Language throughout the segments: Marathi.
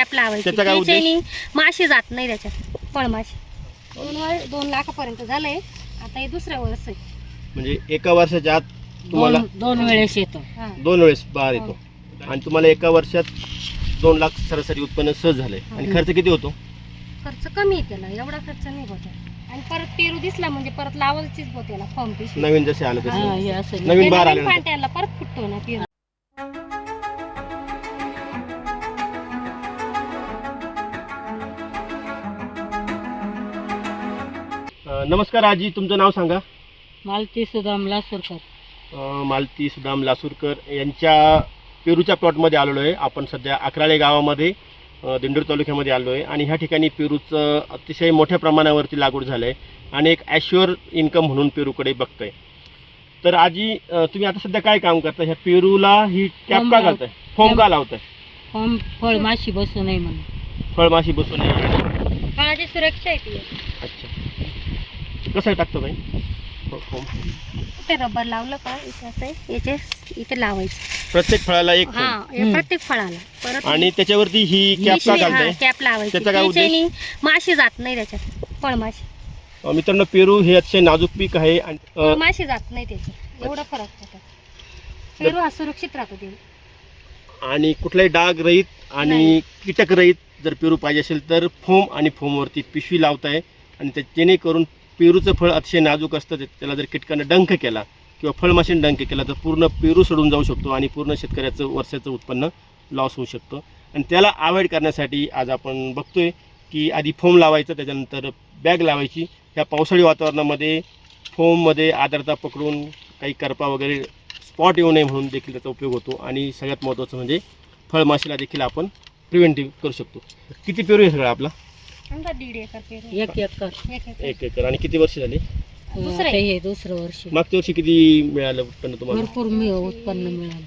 कॅप लावायची. त्याचा काय उद्देश? त्याच्यानी माशी जात नाही त्याच्यात फळमाशी. दोन वर दोन लाखापर्यंत झालंय. आता हे दुसऱ्या वर्ष आहे. म्हणजे एका वर्षाच्या आत तुम्हाला दोन दोन वेळेस येतो. हा. दोन वेळेस बहार येतो. आणि तुम्हाला एका वर्षात दोन लाख सरासरी उत्पन्न सहज झालंय. आणि खर्च किती होतो? खर्च कमी आहे त्याला. एवढा खर्च नाही होत. आणि परत पेरू दिसला म्हणजे परत लावायचीच होत त्याला. फॉर्म पिशवी नवीन जसे आलं हा, तसं. हे असं नवीन बहार आल्यानंतर फाट्याला परत फुटतो ना पेरू. नमस्कार आजी तुमचं नाव सांगा. मालती सुदाम लासूरकर. अं, मालती सुदाम लासूरकर यांच्या पेरूच्या प्लॉटमध्ये आलेलो आहे. आपण सध्या अकराळे गावामध्ये अं, दिंडोर तालुक्यामध्ये आलो आहे. आणि ह्या ठिकाणी पेरूचं अतिशय मोठ्या प्रमाणावरती लागवड झालं आहे आणि एक ॲश्युअर इन्कम म्हणून पेरूकडे बघतोय. तर आजी अं, तुम्ही आता सध्या काय काम करता ह्या पेरूला ही कॅप का लाव- घालताय? फोम का लावताय? फळ फळ माशी बसू नये म्हणून. फळमाशी बसून फळाची सुरक्षा आहे ती. अच्छा. कसं टाकतो बाई? हो, फोम. ते रबर लावलं का? इथे असं आहे, याचे इथे लावायचं. प्रत्येक फळाला एक हा. हे प्रत्येक फळाला. परत आणि त्याच्यावरती ही कॅप का घालताय? कॅप लावायची. त्याचा काय उद्देश? त्याच्यानी माशी जात नाही त्याच्यात फळमाशी. अं, मित्रांनो पेरू हे अतिशय नाजूक पीक आहे आणि अं, माशी जात नाही त्याची एवढा फरक होता. पेरू हा सुरक्षित राहतो ते. आणि कुठलाही डाग रहित आणि नाही. कीटक रहित जर पेरू पाहिजे असेल तर फोम आणि फोमवरती पिशवी लावताय आणि त्या जेणेकरून पेरूचं फळ अतिशय नाजूक असतं त्याला जर कीटकानं डंख केला किंवा फळमाशीने डंख केला तर पूर्ण पेरू सोडून जाऊ शकतो आणि पूर्ण शेतकऱ्याचं वर्षाचं उत्पन्न लॉस होऊ शकतं. आणि त्याला अवॉइड करण्यासाठी आज आपण बघतोय की आधी फोम लावायचं त्याच्यानंतर बॅग लावायची. ह्या पावसाळी वातावरणामध्ये फोममध्ये आर्द्रता पकडून काही करपा वगैरे स्पॉट येऊ नये म्हणून देखील त्याचा उपयोग होतो. आणि सगळ्यात महत्त्वाचं म्हणजे फळमाशीला देखील आपण प्रिव्हेंटिव्ह करू शकतो. किती पेरू आहे सगळं आपला? आमचा दीड एकर पेरू एक एकर. एक एकर. एक एकर. आणि किती वर्ष झाली? दुसरं आहे. हे दुसरं वर्ष. मागच्या वर्षी किती मिळालं उत्पन्न तुम्हाला? भरपूर मी उत्पन्न मिळालं.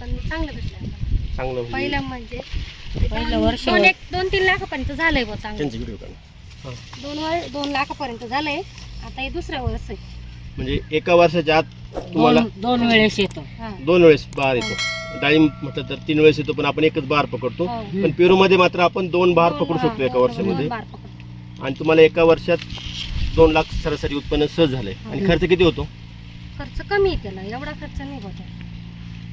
पण चांगलं भेटलं आम्हाला. चांगलं म्हणजे पहिलं म्हणजे पहिलं वर्ष दोन एक दोन तीन लाखापर्यंत झालंय चांगलं. त्यांची व्हिडिओ काढ. दोन वर दोन लाखापर्यंत झालंय. आता हे दुसऱ्या वर्ष आहे. म्हणजे एका वर्षाच्या आत तुम्हाला? दोन दोन वेळेस येतो. दोन वेळेस बहार येतो. डाळिंब म्हटलं तर तीन वेळेस येतो पण आपण एकच बहार पकडतो. हो. पण पेरूमध्ये मात्र आपण दोन बहार दोन पकडू शकतो एका वर्षामध्ये. आणि तुम्हाला एका वर्षात दोन लाख सरासरी उत्पन्न सहज झालंय. आणि खर्च किती होतो? खर्च कमी आहे त्याला. एवढा खर्च नाही होत.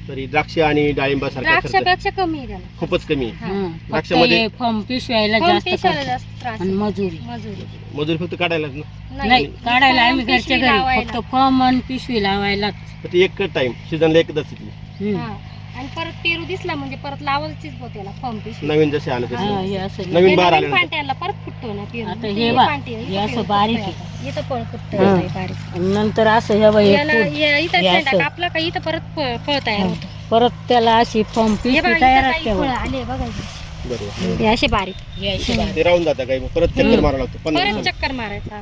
तरी द्राक्ष आणि डाळिंबासारखा खर्च द्राक्षापेक्षा कमी आहे त्याला. खूपच कमी आहे. हा. फक्त द्राक्षामध्ये- हे फॉर्म पिशवायला जास्त पेशाला खर्च. जास्त त्रास आणि आहे. मजुरी. मजुरी. मजुरी फक्त काढायलाच ना? नाही. काढायला फॉर्म आम्ही घरच्या पिशवी घरी. लावायला. फक्त फॉर्म आणि पिशवी लावायला ती एक टाइम सीझनला एकदाच येते. हा. आणि परत पेरू दिसला म्हणजे परत लावायचीच होत त्याला फॉर्म पिशवी नवीन जसे आलं हा, तसं हे असं नवीन नवीन आल्यानंतर फाट्याला परत फुटतो ना पेरू आता हे बा, हे असं पेरू बारीक आहे. इथं फळ हा. हे बारीक आणि नंतर असं हे बघ, हे याला फूट. हे इथं हे असं. कापला का इथं परत फळ फळ तयार होतं परत त्याला अशी फॉर्म हे पिशवी बघा तयार इथं असते काही फळं बघ. आले बरोबर हे असे बारीक हे अशी बारीक. ते राहून जातं काही मग परत चक्कर. मारावं लागतं परत पन्नास चक्कर मारायचा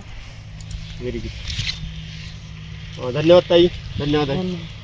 व्हेरी गुड धन्यवाद ताई धन्यवाद धन्यवाद.